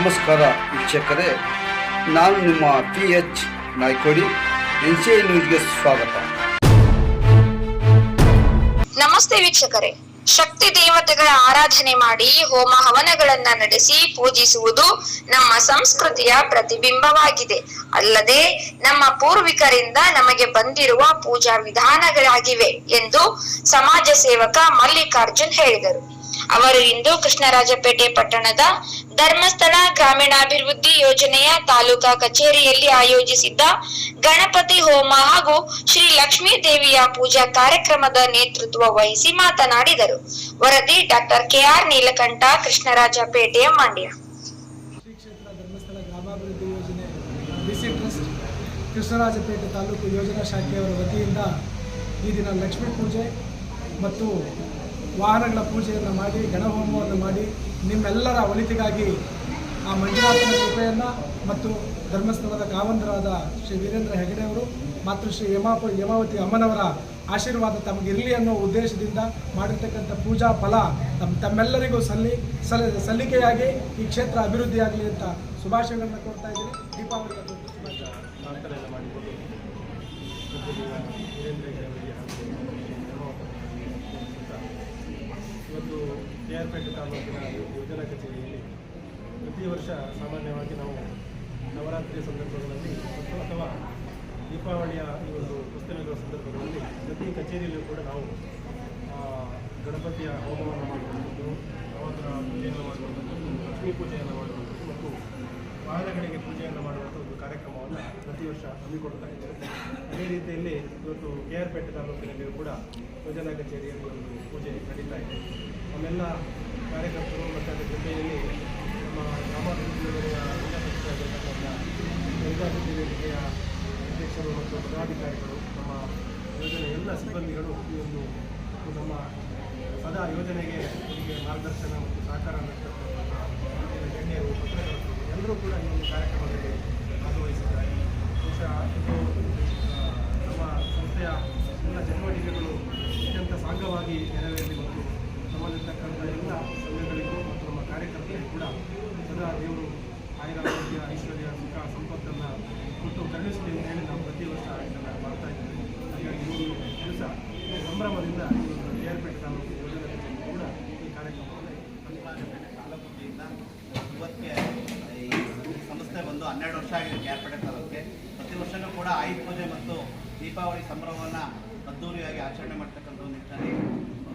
ನಮಸ್ಕಾರ ವೀಕ್ಷಕರೇ, ನಾನು ನಿಮ್ಮ P H Naikodi, N C I ನ್ಯೂಸ್ಗೆ ಸ್ವಾಗತ. ನಮಸ್ತೆ ವೀಕ್ಷಕರೇ. ಶಕ್ತಿ ದೇವತೆಗಳ ಆರಾಧನೆ ಮಾಡಿ ಹೋಮ ಹವನಗಳನ್ನ ನಡೆಸಿ ಪೂಜಿಸುವುದು ನಮ್ಮ ಸಂಸ್ಕೃತಿಯ ಪ್ರತಿಬಿಂಬವಾಗಿದೆ. ಅಲ್ಲದೆ ನಮ್ಮ ಪೂರ್ವಿಕರಿಂದ ನಮಗೆ ಬಂದಿರುವ ಪೂಜಾ ವಿಧಾನಗಳಾಗಿವೆ ಎಂದು ಸಮಾಜ ಸೇವಕ ಮಲ್ಲಿಕಾರ್ಜುನ್ ಹೇಳಿದರು. ಅವರು ಇಂದು ಕೃಷ್ಣರಾಜಪೇಟೆ ಪಟ್ಟಣದ ಧರ್ಮಸ್ಥಳ ಗ್ರಾಮೀಣಾಭಿವೃದ್ಧಿ ಯೋಜನೆಯ ತಾಲೂಕಾ ಕಚೇರಿಯಲ್ಲಿ ಆಯೋಜಿಸಿದ್ದ ಗಣಪತಿ ಹೋಮ ಹಾಗೂ ಶ್ರೀ ಲಕ್ಷ್ಮೀ ದೇವಿಯ ಪೂಜಾ ಕಾರ್ಯಕ್ರಮದ ನೇತೃತ್ವ ವಹಿಸಿ ಮಾತನಾಡಿದರು. ವರದಿ ಡಾಕ್ಟರ್ ಕೆಆರ್ ನೀಲಕಂಠ ಕೃಷ್ಣರಾಜಪೇಟೆಯ ಮಂಡ್ಯ. ಕೃಷ್ಣರಾಜಪೇಟೆ ತಾಲೂಕು ಯೋಜನಾ ಶಾಖೆಯವರ ವತಿಯಿಂದ ಈ ದಿನ ಲಕ್ಷ್ಮೀ ಪೂಜೆ ಮತ್ತು ವಾಹನಗಳ ಪೂಜೆಯನ್ನು ಮಾಡಿ, ಗಣಹೋಮವನ್ನು ಮಾಡಿ, ನಿಮ್ಮೆಲ್ಲರ ಒಳಿತಿಗಾಗಿ ಆ ಮಂಜುನಾಥನ ಕೃಪೆಯನ್ನು ಮತ್ತು ಧರ್ಮಸ್ಥಳದ ಕಾವಂತರಾದ ಶ್ರೀ ವೀರೇಂದ್ರ ಹೆಗಡೆಯವರು ಮತ್ತು ಶ್ರೀ ಯಮಾಪ ಯಮಾವತಿ ಅಮ್ಮನವರ ಆಶೀರ್ವಾದ ತಮಗಿರಲಿ ಅನ್ನೋ ಉದ್ದೇಶದಿಂದ ಮಾಡಿರ್ತಕ್ಕಂಥ ಪೂಜಾ ಫಲ ತಮ್ಮ ತಮ್ಮೆಲ್ಲರಿಗೂ ಸಲ್ಲಿ ಸಲ್ಲಿ ಸಲ್ಲಿಕೆಯಾಗಿ ಈ ಕ್ಷೇತ್ರ ಅಭಿವೃದ್ಧಿಯಾಗಲಿ ಅಂತ ಶುಭಾಶಯಗಳನ್ನು ಕೊಡ್ತಾ ಇದ್ದೀನಿ. ದೀಪಾವಳಿ ಇವತ್ತು ಕೆ ಆರ್ ಪೇಟೆ ತಾಲೂಕಿನ ಯೋಜನಾ ಕಚೇರಿಯಲ್ಲಿ ಪ್ರತಿ ವರ್ಷ ಸಾಮಾನ್ಯವಾಗಿ ನಾವು ನವರಾತ್ರಿಯ ಸಂದರ್ಭಗಳಲ್ಲಿ ಮತ್ತು ಅಥವಾ ದೀಪಾವಳಿಯ ಈ ಒಂದು ಪುಸ್ತಕಗಳ ಸಂದರ್ಭಗಳಲ್ಲಿ ಪ್ರತಿ ಕಚೇರಿಯಲ್ಲೂ ಕೂಡ ನಾವು ಗಣಪತಿಯ ಹೋಮವನ್ನು ಮಾಡುವಂಥದ್ದು ಅವರ ಪೂಜೆಯನ್ನು ಮಾಡುವಂಥದ್ದು, ಲಕ್ಷ್ಮೀ ಪೂಜೆಯನ್ನು ಮಾಡುವಂಥದ್ದು ಮತ್ತು ವಾಹನಗಳಿಗೆ ಪೂಜೆಯನ್ನು ಮಾಡುವಂಥ ಒಂದು ಕಾರ್ಯಕ್ರಮವನ್ನು ಪ್ರತಿ ವರ್ಷ ಹಮ್ಮಿಕೊಡ್ತಾ ಇದ್ದೇವೆ. ಅದೇ ರೀತಿಯಲ್ಲಿ ಇವತ್ತು ಕೆ ಆರ್ ಪೇಟೆ ತಾಲೂಕಿನಲ್ಲಿಯೂ ಕೂಡ ಯೋಜನಾ ಕಚೇರಿಯಲ್ಲಿ ಒಂದು ಪೂಜೆ ನಡೀತಾ ಇದೆ. ನಮ್ಮೆಲ್ಲ ಕಾರ್ಯಕರ್ತರು ಮತ್ತು ಅದರ ಜೊತೆಯಲ್ಲಿ ನಮ್ಮ ಗ್ರಾಮಾಭಿವೃದ್ಧಿ ಗಂಗಾಭಿವೃದ್ಧಿ ವೇದಿಕೆಯ ಅಧ್ಯಕ್ಷರು ಮತ್ತು ಪದಾಧಿಕಾರಿಗಳು, ನಮ್ಮ ಯೋಜನೆ ಎಲ್ಲ ಸಿಬ್ಬಂದಿಗಳು ಈ ಒಂದು ನಮ್ಮ ಸದಾ ಯೋಜನೆಗೆ ಅವರಿಗೆ ಮಾರ್ಗದರ್ಶನ ಮತ್ತು ಸಹಕಾರ ನೀಡ್ತಕ್ಕಂಥ ಗಣ್ಯರು, ಪತ್ರಕರ್ತರು, ಎಲ್ಲರೂ ಕೂಡ ಈ ಒಂದು ಕಾರ್ಯಕ್ರಮದಲ್ಲಿ ಭಾಗವಹಿಸಿದ್ದಾರೆ. ಬಹುಶಃ ಇದು ನಮ್ಮ ಸಂಸ್ಥೆಯ ಎಲ್ಲ ಚಟುವಟಿಕೆಗಳು ಅತ್ಯಂತ ಸಾಂಗವಾಗಿ ನೆರವೇರಲಿ ಮತ್ತು ನಮ್ಮಲ್ಲಿರ್ತಕ್ಕಂಥ ಎಲ್ಲ ಸಂಘಗಳಿಗೂ ಮತ್ತು ನಮ್ಮ ಕಾರ್ಯಕರ್ತರಿಗೂ ಕೂಡ ಸದಾ ದೇವರು ಆಯುರಾರೋಗ್ಯ, ಐಶ್ವರ್ಯ, ಸುಖ, ಸಂಪತ್ತನ್ನು ಕೊಟ್ಟು ಕರುಣಿಸಲಿ ಅಂತ ಹೇಳಿ ನಾವು ಪ್ರತಿ ವರ್ಷ ಇದನ್ನು ಮಾಡ್ತಾ ಇದ್ದೇವೆ. ಹಾಗಾಗಿ ಒಂದು ದಿವಸ ಸಂಭ್ರಮದಿಂದ ಕೇರ್ಪೇಟೆ ತಾಲೂಕು ಯೋಜನೆ ಕೂಡ ಈ ಕಾರ್ಯಕ್ರಮವನ್ನು ತಾಲೂಕಿನಿಂದ ಇವತ್ತಿಗೆ ಈ ಸಂಸ್ಥೆ ಬಂದು ಹನ್ನೆರಡು ವರ್ಷ ಆಗಿದೆ ಕ್ಯಾರ್ಪೇಟೆ ತಾಲೂಕಿಗೆ. ಪ್ರತಿ ವರ್ಷನೂ ಕೂಡ ಆಯುಧ ಪೂಜೆ ಮತ್ತು ದೀಪಾವಳಿ ಸಂಭ್ರಮವನ್ನು ಅದ್ದೂರಿಯಾಗಿ ಆಚರಣೆ ಮಾಡ್ತಕ್ಕಂಥ ಒಂದು ನಿಟ್ಟಿನಲ್ಲಿ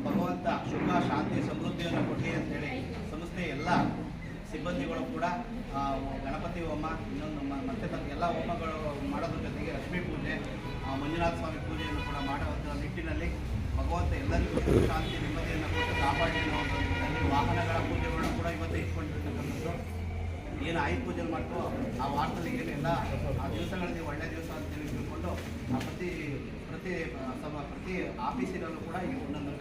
ಭಗವಂತ ಸುಖ ಶಾಂತಿ, ಸಮೃದ್ಧಿಯನ್ನು ಕೊಡಲಿ ಅಂತೇಳಿ ಸಂಸ್ಥೆ ಎಲ್ಲ ಸಿಬ್ಬಂದಿಗಳು ಕೂಡ ಗಣಪತಿ ಹೋಮ, ಇನ್ನೊಂದು ಮತ್ತೆ ಮತ್ತೆ ಎಲ್ಲ ಹೋಮಗಳು ಮಾಡೋದ್ರ ಜೊತೆಗೆ ಲಕ್ಷ್ಮೀ ಪೂಜೆ ಮಂಜುನಾಥ ಸ್ವಾಮಿ ಪೂಜೆಯನ್ನು ಕೂಡ ಮಾಡುವಂಥ ನಿಟ್ಟಿನಲ್ಲಿ ಭಗವಂತ ಎಲ್ಲರಿಗೂ ಶುಭ, ಶಾಂತಿ, ನೆಮ್ಮದಿಯನ್ನು ಕೊಟ್ಟು ಕಾಪಾಡಿ ಅನ್ನೋ ವಾಹನಗಳ ಪೂಜೆಗಳನ್ನು ಕೂಡ ಇವತ್ತು ಇಟ್ಕೊಂಡಿರ್ತಕ್ಕಂಥದ್ದು. ಏನು ಆಯುಧ ಪೂಜೆ ಮಾಡ್ತೋ ಆ ವಾರದಲ್ಲಿ ಏನೆಲ್ಲ ಆ ದಿವಸಗಳಲ್ಲಿ ಒಳ್ಳೆ ದಿವಸ ಅಂತೇಳಿ ತಿಳ್ಕೊಂಡು, ಆ ಪ್ರತಿ ಪ್ರತಿ ಸಭಾ ಪ್ರತಿ ಆಫೀಸಿನಲ್ಲೂ ಕೂಡ ಈ ಒಂದೊಂದು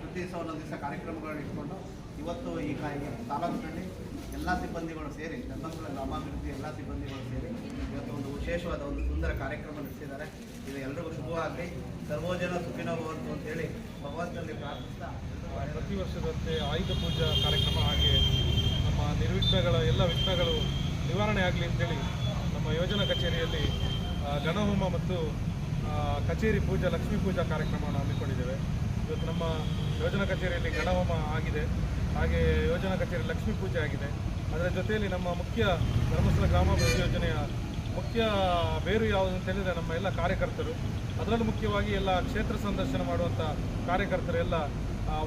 ಪ್ರತಿ ದಿವಸ ಒಂದೊಂದು ದಿವಸ ಕಾರ್ಯಕ್ರಮಗಳನ್ನು ಇಟ್ಕೊಂಡು, ಇವತ್ತು ಈ ಕಾ, ಈ ತಾಲೂಕಿನಲ್ಲಿ ಎಲ್ಲ ಸಿಬ್ಬಂದಿಗಳು ಸೇರಿ, ಧರ್ಮಸ್ಥಳ, ಗ್ರಾಮಾಭಿವೃದ್ಧಿ ಎಲ್ಲ ಸಿಬ್ಬಂದಿಗಳು ಸೇರಿ ಇವತ್ತು ಒಂದು ವಿಶೇಷವಾದ ಒಂದು ಸುಂದರ ಕಾರ್ಯಕ್ರಮ ನಡೆಸಿದ್ದಾರೆ. ಇದು ಎಲ್ರಿಗೂ ಶುಭವಾಗಲಿ. ಸರ್ವೋಜನ ಸುಖಿನವಂತು ಅಂತೇಳಿ ಭಗವಂತನಲ್ಲಿ ಪ್ರಾರ್ಥಿಸ್ತಾ, ಪ್ರತಿ ವರ್ಷದಂತೆ ಆಯುಧ ಪೂಜಾ ಕಾರ್ಯಕ್ರಮ ಹಾಗೆ ನಿರ್ವಿಘ್ನಗಳ ಎಲ್ಲ ವಿಘ್ನಗಳು ನಿವಾರಣೆ ಆಗಲಿ ಅಂತೇಳಿ ನಮ್ಮ ಯೋಜನಾ ಕಚೇರಿಯಲ್ಲಿ ಗಣಹೋಮ ಮತ್ತು ಕಚೇರಿ ಪೂಜಾ, ಲಕ್ಷ್ಮೀ ಪೂಜಾ ಕಾರ್ಯಕ್ರಮವನ್ನು ಹಮ್ಮಿಕೊಂಡಿದ್ದೇವೆ. ಇವತ್ತು ನಮ್ಮ ಯೋಜನಾ ಕಚೇರಿಯಲ್ಲಿ ಗಣಹೋಮ ಆಗಿದೆ. ಹಾಗೆ ಯೋಜನಾ ಕಚೇರಿ ಲಕ್ಷ್ಮೀ ಪೂಜೆ ಆಗಿದೆ. ಅದರ ಜೊತೆಯಲ್ಲಿ ನಮ್ಮ ಮುಖ್ಯ ಧರ್ಮಸ್ಥಳ ಗ್ರಾಮಾಭಿವೃದ್ಧಿ ಯೋಜನೆಯ ಮುಖ್ಯ ಬೇರು ಯಾವುದು ಅಂತ ಹೇಳಿದರೆ ನಮ್ಮ ಎಲ್ಲ ಕಾರ್ಯಕರ್ತರು. ಅದರಲ್ಲೂ ಮುಖ್ಯವಾಗಿ ಎಲ್ಲ ಕ್ಷೇತ್ರ ಸಂದರ್ಶನ ಮಾಡುವಂಥ ಕಾರ್ಯಕರ್ತರು ಎಲ್ಲ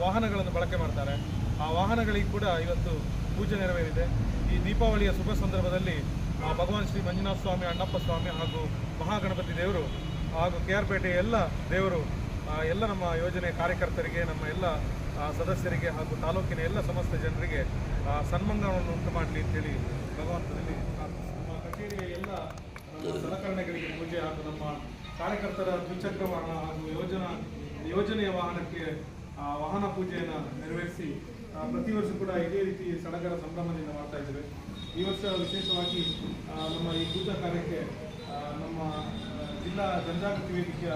ವಾಹನಗಳನ್ನು ಬಳಕೆ ಮಾಡ್ತಾರೆ. ಆ ವಾಹನಗಳಿಗೆ ಕೂಡ ಇವತ್ತು ಪೂಜೆ ನೆರವೇರಿದೆ ಈ ದೀಪಾವಳಿಯ ಶುಭ ಸಂದರ್ಭದಲ್ಲಿ ಭಗವಾನ್ ಶ್ರೀ ಮಂಜುನಾಥ ಸ್ವಾಮಿ ಅಣ್ಣಪ್ಪ ಸ್ವಾಮಿ ಹಾಗೂ ಮಹಾಗಣಪತಿ ದೇವರು ಹಾಗೂ ಕೆ ಆರ್ ಪೇಟೆಯ ಎಲ್ಲ ದೇವರು ಎಲ್ಲ ನಮ್ಮ ಯೋಜನೆ ಕಾರ್ಯಕರ್ತರಿಗೆ ನಮ್ಮ ಎಲ್ಲ ಸದಸ್ಯರಿಗೆ ಹಾಗೂ ತಾಲೂಕಿನ ಎಲ್ಲ ಸಮಸ್ತ ಜನರಿಗೆ ಆ, ಸನ್ಮಾನವನ್ನು ಉಂಟು ಮಾಡಲಿ ಅಂತೇಳಿ ಭಗವಂತನಲ್ಲಿ. ನಮ್ಮ ಕಚೇರಿಯ ಎಲ್ಲ ಸಲಕರಣೆಗಳಿಗೆ ಪೂಜೆ ಹಾಗೂ ನಮ್ಮ ಕಾರ್ಯಕರ್ತರ ದ್ವಿಚಕ್ರ ವಾಹನ ಹಾಗೂ ಯೋಜನಾ ಯೋಜನೆಯ ವಾಹನಕ್ಕೆ ವಾಹನ ಪೂಜೆಯನ್ನು ನೆರವೇರಿಸಿ ಪ್ರತಿ ವರ್ಷ ಕೂಡ ಇದೇ ರೀತಿ ಸಡಗರ ಸಂಭ್ರಮದಿಂದ ಮಾಡ್ತಾ ಇದ್ದೇವೆ. ಈ ವರ್ಷ ವಿಶೇಷವಾಗಿ ನಮ್ಮ ಈ ಪೂಜಾ ಕಾರ್ಯಕ್ಕೆ ನಮ್ಮ ಜಿಲ್ಲಾ ಜನಜಾಗೃತಿ ವೇದಿಕೆಯ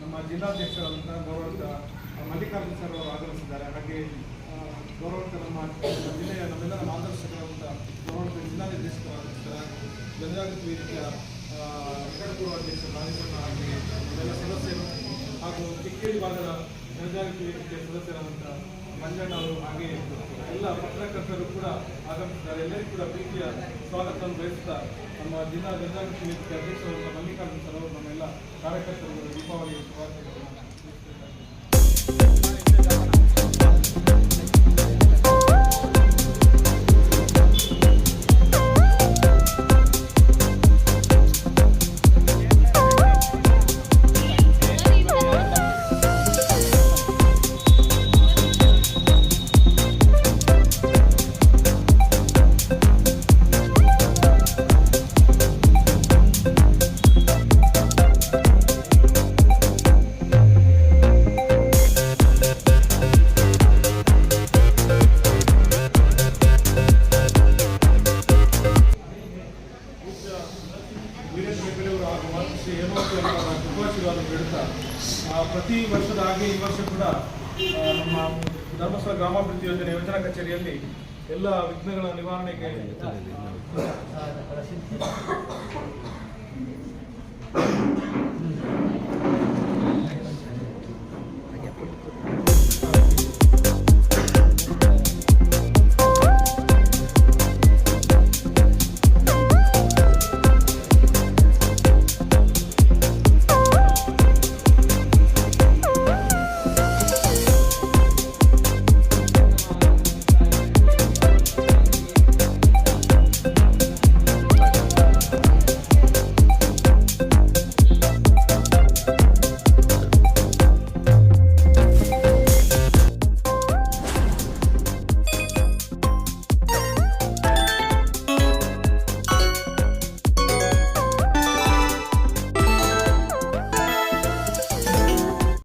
ನಮ್ಮ ಜಿಲ್ಲಾಧ್ಯಕ್ಷರಾದಂಥ ಗೌರವಂತ ಮಲ್ಲಿಕಾರ್ಜುನ ಸರ್ ಅವರು ಆಗಮಿಸಿದ್ದಾರೆ. ಹಾಗೆ ಗೌರವಂತ ನಮ್ಮ ಜಿಲ್ಲೆಯ ನಮ್ಮೆಲ್ಲರ ಮಾರ್ಗದರ್ಶಕರಾದಂಥ ಗೌರವಂತ ಜಿಲ್ಲಾ ನಿರ್ದೇಶಕರಾಗಿರ್ತಾರೆ ಜನಜಾಗೃತಿ ವೇದಿಕೆಯ ನಿಕಟಪೂರ್ವ ಅಧ್ಯಕ್ಷ ನಾಗೇಶ್ವರ ಹಾಗೆ ಎಲ್ಲ ಸದಸ್ಯರು ಹಾಗೂ ಕಿಕ್ಕೇರಿ ಭಾಗದ ಜನಜಾಗೃತಿ ವೇದಿಕೆಯ ಸದಸ್ಯರಾದಂಥ ಮಂಜಣ್ಣ ಅವರು ಹಾಗೆ ಎಲ್ಲ ಪತ್ರಕರ್ತರು ಕೂಡ ಆಗಮಿಸಿದ್ದಾರೆ. ಎಲ್ಲರಿಗೂ ಕೂಡ ಪ್ರೀತಿಯ ಸ್ವಾಗತವನ್ನು ಬಯಸುತ್ತಾ ನಮ್ಮ ಜಿಲ್ಲಾ ಜನಜಾಗೃತಿ ವೇದಿಕೆ ಅಧ್ಯಕ್ಷರಾದಂಥ ಮಲ್ಲಿಕಾರ್ಜುನ ಪ್ರತಿ ವರ್ಷದ ಹಾಗೆ ಈ ವರ್ಷ ಕೂಡ ನಮ್ಮ ಧರ್ಮಸ್ಥಳ ಗ್ರಾಮಾಭಿವೃದ್ಧಿ ಯೋಜನೆ ಯೋಜನಾ ಕಚೇರಿಯಲ್ಲಿ ಎಲ್ಲ ವಿಘ್ನಗಳ ನಿವಾರಣೆಗೆ